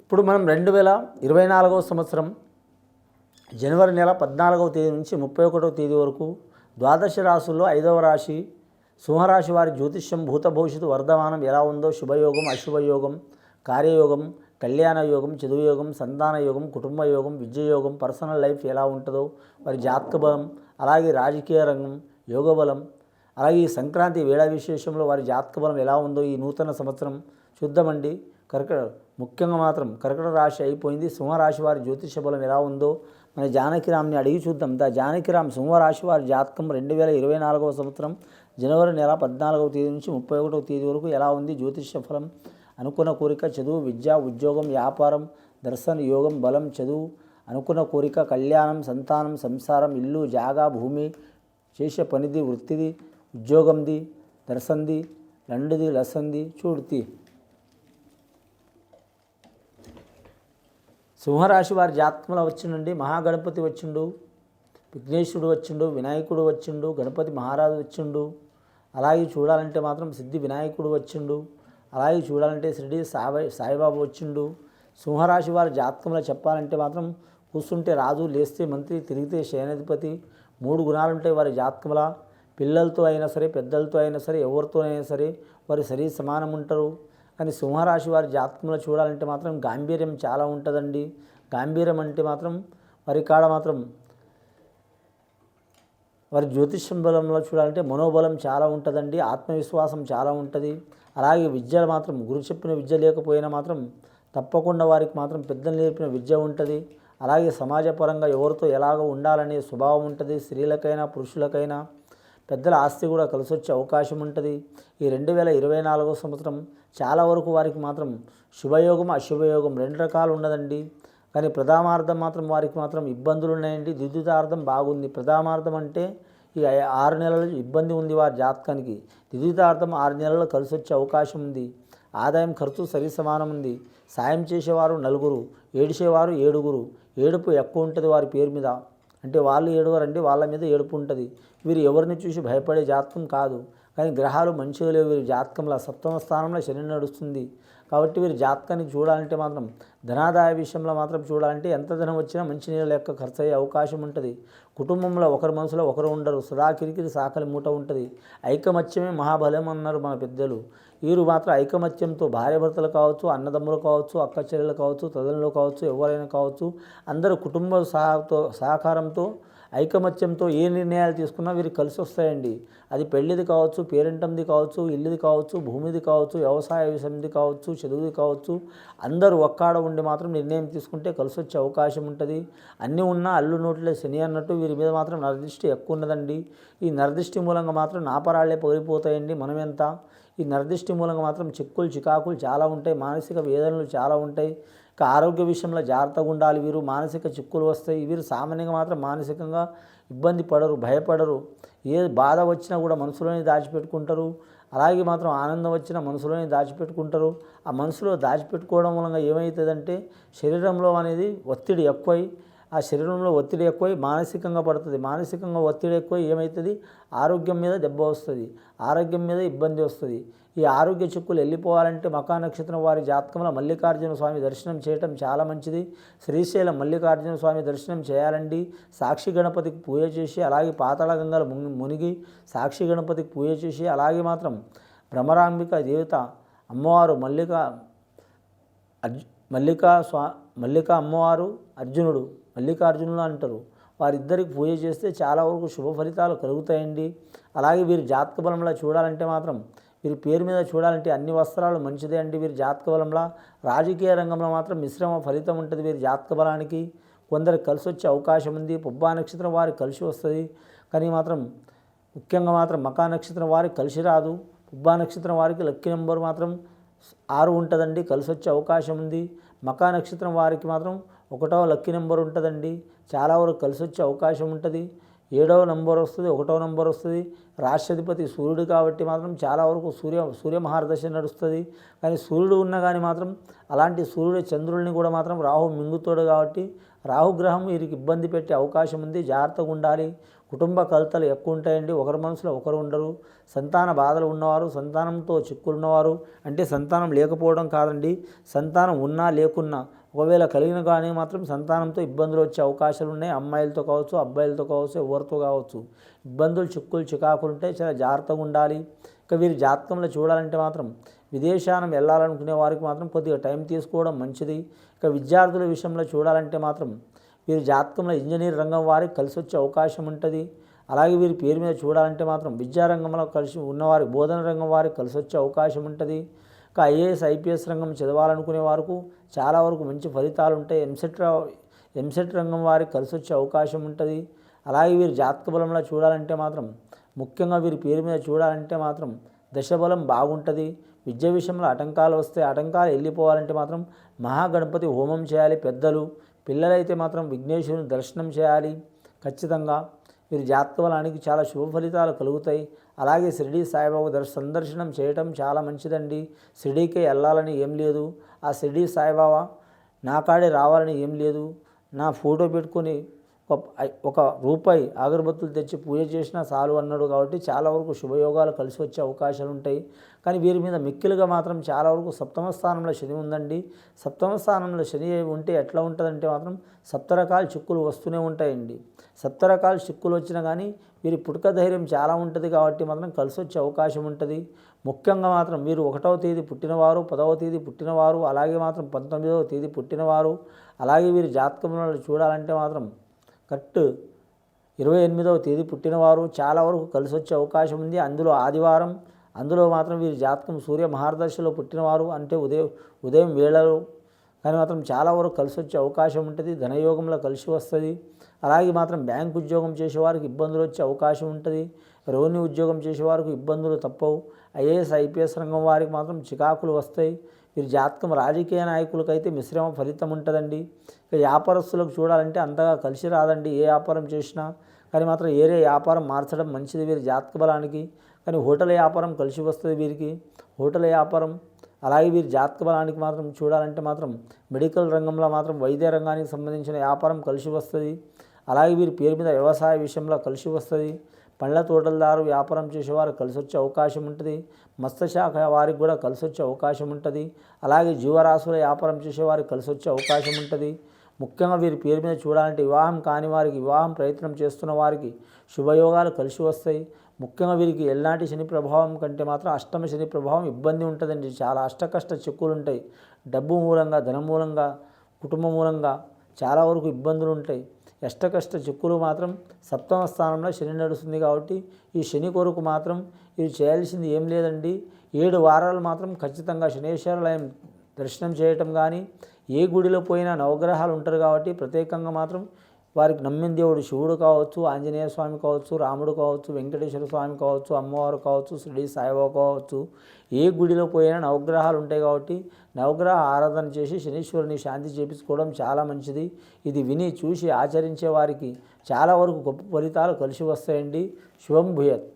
ఇప్పుడు మనం రెండు వేల ఇరవై నాలుగవ సంవత్సరం జనవరి నెల పద్నాలుగవ తేదీ నుంచి ముప్పై ఒకటవ తేదీ వరకు ద్వాదశ రాశుల్లో ఐదవ రాశి సింహరాశి వారి జ్యోతిష్యం భూత భవిష్యత్తు వర్ధమానం ఎలా ఉందో శుభయోగం అశుభయోగం కార్యయోగం కళ్యాణ యోగం చదువు యోగం సంతాన యోగం కుటుంబ యోగం విద్యయోగం పర్సనల్ లైఫ్ ఎలా ఉంటుందో వారి జాతక బలం అలాగే రాజకీయ రంగం యోగ బలం అలాగే ఈ సంక్రాంతి వేళ విశేషంలో వారి జాతక బలం ఎలా ఉందో ఈ నూతన సంవత్సరం చూద్దామండి. కర్క ముఖ్యంగా మాత్రం కర్కట రాశి అయిపోయింది. సింహరాశి వారి జ్యోతిష బలం ఎలా ఉందో మన జానకిరామ్ని అడిగి చూద్దాం. దా జానకిరామ్ సింహరాశి వారి జాతకం రెండు వేల ఇరవై నాలుగవ సంవత్సరం జనవరి నెల పద్నాలుగవ తేదీ నుంచి ముప్పై ఒకటవ తేదీ వరకు ఎలా ఉంది? జ్యోతిష ఫలం అనుకున్న కోరిక చదువు విద్య ఉద్యోగం వ్యాపారం దర్శన యోగం బలం చదువు అనుకున్న కోరిక కళ్యాణం సంతానం సంసారం ఇల్లు జాగా భూమి చేసే పనిది వృత్తిది ఉద్యోగంది దర్శంది లండుది లసంది చూడుతి. సింహరాశి వారి జాతకంలో వచ్చిండండి మహాగణపతి వచ్చిండు విఘ్నేశ్వరుడు వచ్చిండు వినాయకుడు వచ్చిండు గణపతి మహారాజు వచ్చిండు. అలాగే చూడాలంటే మాత్రం సిద్ధి వినాయకుడు వచ్చిండు. అలాగే చూడాలంటే షిరిడి సాయి సాయిబాబు వచ్చిండు. సింహరాశి వారి జాతకంలో చెప్పాలంటే మాత్రం కూర్చుంటే రాజు లేస్తే మంత్రి తిరిగితే సేనాధిపతి మూడు గుణాలు ఉంటాయి వారి జాతకంలో. పిల్లలతో అయినా సరే పెద్దలతో అయినా సరే ఎవరితో అయినా సరే వారి శరీర సమానం ఉంటారు. కానీ సింహరాశి వారి జాతకంలో చూడాలంటే మాత్రం గాంభీర్యం చాలా ఉంటుందండి. గాంభీర్యం అంటే మాత్రం వారి కాడ మాత్రం వారి జ్యోతిష్యం బలంలో చూడాలంటే మనోబలం చాలా ఉంటుందండి ఆత్మవిశ్వాసం చాలా ఉంటుంది. అలాగే విద్య మాత్రం గురు చెప్పిన విద్య లేకపోయినా మాత్రం తప్పకుండా వారికి మాత్రం పెద్దలు నేర్పిన విద్య ఉంటుంది. అలాగే సమాజపరంగా ఎవరితో ఎలాగ ఉండాలనే స్వభావం ఉంటుంది స్త్రీలకైనా పురుషులకైనా. పెద్దల ఆస్తి కూడా కలిసొచ్చే అవకాశం ఉంటుంది. ఈ రెండు వేల ఇరవై నాలుగో సంవత్సరం చాలా వరకు వారికి మాత్రం శుభయోగం అశుభయోగం రెండు రకాలు ఉన్నదండి. కానీ ప్రథమార్థం మాత్రం వారికి మాత్రం ఇబ్బందులు ఉన్నాయండి. ద్వితీయార్థం బాగుంది. ప్రథమార్థం అంటే ఈ ఆరు నెలలు ఇబ్బంది ఉంది వారి జాతకానికి. ద్వితీయార్థం ఆరు నెలలు కలిసి వచ్చే అవకాశం ఉంది. ఆదాయం ఖర్చు సరి సమానం ఉంది. సాయం చేసేవారు నలుగురు ఏడిచేవారు ఏడుగురు. ఏడుపు ఎక్కువ ఉంటుంది వారి పేరు మీద. అంటే వాళ్ళు ఏడవరండి వాళ్ళ మీద ఏడుపు ఉంటుంది. వీరు ఎవరిని చూసి భయపడే జాతకం కాదు. కానీ గ్రహాలు మంచిగా లేవు. వీరి జాతకంలో సప్తమ స్థానంలో శని నడుస్తుంది. కాబట్టి వీరి జాతకాన్ని చూడాలంటే మాత్రం ధనాదాయ విషయంలో మాత్రం చూడాలంటే ఎంత ధనం వచ్చినా మంచి నీళ్ళ యొక్క ఖర్చు అయ్యే అవకాశం ఉంటుంది. కుటుంబంలో ఒకరి మనసులో ఒకరు ఉండరు. సదా కిరికిరి సాకలి మూట ఉంటుంది. ఐకమత్యమే మహాబలం అన్నారు మన పెద్దలు. వీరు మాత్రం ఐకమత్యంతో భార్యాభర్తలు కావచ్చు అన్నదమ్ములు కావచ్చు అక్క చెల్లెలు కావచ్చు తదనులు కావచ్చు ఎవరైనా కావచ్చు అందరూ కుటుంబ సహాతో సహకారంతో ఐకమత్యంతో ఏ నిర్ణయాలు తీసుకున్నా వీరికి కలిసి వస్తాయండి. అది పెళ్ళిది కావచ్చు పేరెంటంది కావచ్చు ఇల్లుది కావచ్చు భూమిది కావచ్చు వ్యవసాయ విషయంది కావచ్చు చదువుది కావచ్చు. అందరూ ఒక్కాడ ఉండి మాత్రం నిర్ణయం తీసుకుంటే కలిసి వచ్చే అవకాశం ఉంటుంది. అన్నీ ఉన్నా అల్లు నోట్లే శని అన్నట్టు వీరి మీద మాత్రం నరదృష్టి ఎక్కువ ఉన్నదండి ఈ నరదృష్టి మూలంగా మాత్రం నాపరాళ్ళే పగిలిపోతాయండి మనం ఎంత ఈ నరదృష్టి మూలంగా మాత్రం చిక్కులు చికాకులు చాలా ఉంటాయి. మానసిక వేదనలు చాలా ఉంటాయి. ఆరోగ్య విషయంలో జాగ్రత్తగా ఉండాలి వీరు. మానసిక చిక్కులు వస్తాయి. వీరు సామాన్యంగా మాత్రం మానసికంగా ఇబ్బంది పడరు భయపడరు. ఏ బాధ వచ్చినా కూడా మనసులోనే దాచిపెట్టుకుంటారు. అలాగే మాత్రం ఆనందం వచ్చినా మనసులోనే దాచిపెట్టుకుంటారు. ఆ మనసులో దాచిపెట్టుకోవడం వలన ఏమవుతుందంటే శరీరంలో అనేది ఒత్తిడి ఎక్కువై ఆ శరీరంలో ఒత్తిడి ఎక్కువై మానసికంగా పడుతుంది. మానసికంగా ఒత్తిడి ఎక్కువ ఏమవుతుంది ఆరోగ్యం మీద దెబ్బ వస్తుంది. ఆరోగ్యం మీద ఇబ్బంది వస్తుంది. ఈ ఆరోగ్య చిక్కులు వెళ్ళిపోవాలంటే మకా నక్షత్రం వారి జాతకంలో మల్లికార్జున స్వామి దర్శనం చేయటం చాలా మంచిది. శ్రీశైలం మల్లికార్జున స్వామి దర్శనం చేయాలండి. సాక్షి గణపతికి పూజ చేసి అలాగే పాతాళ గంగలు ముని- మునిగి సాక్షి గణపతికి పూజ చేసి అలాగే మాత్రం భ్రమరాంబిక దేవత అమ్మవారు మల్లిక అర్జు మల్లికా స్వా మల్లిక అమ్మవారు అర్జునుడు మల్లికార్జునులు అంటారు. వారిద్దరికి పూజ చేస్తే చాలా వరకు శుభ ఫలితాలు కలుగుతాయండి. అలాగే వీరి జాతక బలంలా చూడాలంటే మాత్రం వీరి పేరు మీద చూడాలంటే అన్ని వస్త్రాలు మంచిదే అండి వీరి జాతక బలంలో. రాజకీయ రంగంలో మాత్రం మిశ్రమ ఫలితం ఉంటుంది వీరి జాతక బలానికి. కొందరికి కలిసి వచ్చే అవకాశం ఉంది. పుబ్బా నక్షత్రం వారికి కలిసి వస్తుంది. కానీ మాత్రం ముఖ్యంగా మాత్రం మకా నక్షత్రం వారికి కలిసి రాదు. పుబ్బా నక్షత్రం వారికి లక్కీ నెంబర్ మాత్రం ఆరు ఉంటుందండి. కలిసి వచ్చే అవకాశం ఉంది. మకా నక్షత్రం వారికి మాత్రం ఒకటవ లక్కీ నెంబర్ ఉంటుందండి. చాలా వరకు కలిసి వచ్చే అవకాశం ఉంటుంది. ఏడవ నంబర్ వస్తుంది ఒకటవ నంబర్ వస్తుంది. రాష్ట్రాధిపతి సూర్యుడు కాబట్టి మాత్రం చాలా వరకు సూర్య సూర్య మహారదశ నడుస్తుంది. కానీ సూర్యుడు ఉన్నా కానీ మాత్రం అలాంటి సూర్యుడు చంద్రుడిని కూడా మాత్రం రాహు మింగుతాడు కాబట్టి రాహుగ్రహం వీరికి ఇబ్బంది పెట్టే అవకాశం ఉంది. జాగ్రత్తగా ఉండాలి. కుటుంబ కలతలు ఎక్కువ ఉంటాయండి. ఒకరి మనసులో ఒకరు ఉండరు. సంతాన బాధలు ఉన్నవారు సంతానంతో చిక్కులు ఉన్నవారు అంటే సంతానం లేకపోవడం కాదండి. సంతానం ఉన్నా లేకున్నా ఒకవేళ కలిగిన కానీ మాత్రం సంతానంతో ఇబ్బందులు వచ్చే అవకాశాలు ఉన్నాయి. అమ్మాయిలతో కావచ్చు అబ్బాయిలతో కావచ్చు ఎవరితో కావచ్చు. ఇబ్బందులు చిక్కులు చికాకులు ఉంటాయి చాలా జాగ్రత్తగా ఉండాలి. ఇక వీరి జాతకంలో చూడాలంటే మాత్రం విదేశానం వెళ్ళాలనుకునే వారికి మాత్రం కొద్దిగా టైం తీసుకోవడం మంచిది. ఇక విద్యార్థుల విషయంలో చూడాలంటే మాత్రం వీరి జాతకంలో ఇంజనీర్ రంగం వారికి కలిసి వచ్చే అవకాశం ఉంటుంది. అలాగే వీరి పేరు మీద చూడాలంటే మాత్రం విద్యారంగంలో కలిసి ఉన్నవారికి బోధన రంగం వారికి కలిసి వచ్చే అవకాశం ఉంటుంది. ఇక ఐఏఎస్ ఐపీఎస్ రంగం చదవాలనుకునే వారికి చాలా వరకు మంచి ఫలితాలు ఉంటాయి. ఎంసెట్ ఎంసెట్ రంగం వారికి కలిసి వచ్చే అవకాశం ఉంటుంది. అలాగే వీరి జాతక బలంలో చూడాలంటే మాత్రం ముఖ్యంగా వీరి పేరు మీద చూడాలంటే మాత్రం దశబలం బాగుంటుంది. విద్య విషయంలో ఆటంకాలు వస్తే ఆటంకాలు వెళ్ళిపోవాలంటే మాత్రం మహాగణపతి హోమం చేయాలి పెద్దలు. పిల్లలైతే మాత్రం విఘ్నేశ్వరుని దర్శనం చేయాలి ఖచ్చితంగా. వీరి జాతక బలానికి చాలా శుభ ఫలితాలు కలుగుతాయి. అలాగే షిరిడి సాయిబాబా దర్శ సందర్శనం చేయటం చాలా మంచిదండి. షిరిడీకే వెళ్ళాలని ఏం లేదు. ఆ షిరిడి సాయిబాబా నా కాడే రావాలని ఏం లేదు. నా ఫోటో పెట్టుకొని ఒక ఒక రూపాయి అగరబత్తులు తెచ్చి పూజ చేసినా చాలు అన్నాడు కాబట్టి చాలా వరకు శుభయోగాలు కలిసి వచ్చే అవకాశాలు ఉంటాయి. కానీ వీరి మీద మిక్కిలుగా మాత్రం చాలా వరకు సప్తమ స్థానంలో శని ఉందండి. సప్తమ స్థానంలో శని ఉంటే ఎట్లా ఉంటుందంటే మాత్రం సప్తరకాల చిక్కులు వస్తూనే ఉంటాయండి. సప్తరకాల చిక్కులు వచ్చినా కానీ వీరి పుట్టుక ధైర్యం చాలా ఉంటుంది కాబట్టి మాత్రం కలిసి వచ్చే అవకాశం ఉంటుంది. ముఖ్యంగా మాత్రం మీరు ఒకటవ తేదీ పుట్టినవారు పదవ తేదీ పుట్టినవారు అలాగే మాత్రం పంతొమ్మిదవ తేదీ పుట్టినవారు అలాగే వీరి జాతకంలో చూడాలంటే మాత్రం కరెక్ట్. ఇరవై ఎనిమిదవ తేదీ పుట్టినవారు చాలా వరకు కలిసి వచ్చే అవకాశం ఉంది. అందులో ఆదివారం అందులో మాత్రం వీరి జాతకం సూర్య మహారదర్శిలో పుట్టినవారు అంటే ఉదయం ఉదయం వేళలో కానీ మాత్రం చాలా వరకు కలిసి వచ్చే అవకాశం ఉంటుంది. ధనయోగంలో కలిసి వస్తుంది. అలాగే మాత్రం బ్యాంక్ ఉద్యోగం చేసేవారికి ఇబ్బందులు వచ్చే అవకాశం ఉంటుంది. రెవెన్యూ ఉద్యోగం చేసేవారికి ఇబ్బందులు తప్పవు. ఐఏఎస్ ఐపీఎస్ రంగం వారికి మాత్రం చికాకులు వస్తాయి. వీరి జాతకం రాజకీయ నాయకులకైతే మిశ్రమ ఫలితం ఉంటుందండి. ఇక వ్యాపారస్తులకు చూడాలంటే అంతగా కలిసి రాదండి ఏ వ్యాపారం చేసినా. కానీ మాత్రం ఏరే వ్యాపారం మార్చడం మంచిది వీరి జాతక బలానికి. కానీ హోటల్ వ్యాపారం కలిసి వస్తుంది వీరికి. హోటల్ వ్యాపారం అలాగే వీరి జాతక బలానికి మాత్రం చూడాలంటే మాత్రం మెడికల్ రంగంలో మాత్రం వైద్య రంగానికి సంబంధించిన వ్యాపారం కలిసి వస్తుంది. అలాగే వీరి పేరు మీద వ్యవసాయ విషయంలో కలిసి వస్తుంది. పండ్ల తోటలదారు వ్యాపారం చేసేవారు కలిసి వచ్చే అవకాశం ఉంటుంది. మత్స్యశాఖ వారికి కూడా కలిసి వచ్చే అవకాశం ఉంటుంది. అలాగే జీవరాశుల వ్యాపారం చేసేవారికి కలిసి వచ్చే అవకాశం ఉంటుంది. ముఖ్యంగా వీరి పేరు మీద చూడాలంటే వివాహం కాని వారికి వివాహం ప్రయత్నం చేస్తున్న వారికి శుభయోగాలు కలిసి వస్తాయి. ముఖ్యంగా వీరికి ఎల్లాంటి శని ప్రభావం కంటే మాత్రం అష్టమ శని ప్రభావం ఇబ్బంది ఉంటుందండి. చాలా అష్టకష్ట చిక్కులు ఉంటాయి డబ్బు మూలంగా ధనం మూలంగా కుటుంబ మూలంగా చాలా వరకు ఇబ్బందులు ఉంటాయి అష్టకష్ట చిక్కులు మాత్రం సప్తమ స్థానంలో శని నడుస్తుంది కాబట్టి ఈ శని కొరకు మాత్రం ఇది చేయాల్సింది ఏం లేదండి. ఏడు వారాలు మాత్రం ఖచ్చితంగా శనేశ్వరాలయం దర్శనం చేయటం కానీ ఏ గుడిలో పోయినా నవగ్రహాలు ఉంటారు కాబట్టి ప్రత్యేకంగా మాత్రం వారికి నమ్మిన దేవుడు శివుడు కావచ్చు ఆంజనేయ స్వామి కావచ్చు రాముడు కావచ్చు వెంకటేశ్వర స్వామి కావచ్చు అమ్మవారు కావచ్చు శ్రీ సాయిబాబు కావచ్చు ఏ గుడిలో పోయినా నవగ్రహాలు ఉంటాయి కాబట్టి నవగ్రహ ఆరాధన చేసి శనీశ్వరుని శాంతి చేపించుకోవడం చాలా మంచిది. ఇది విని చూసి ఆచరించే వారికి చాలా వరకు గొప్ప ఫలితాలు కలిసి వస్తాయండి. శుభం భూయత్.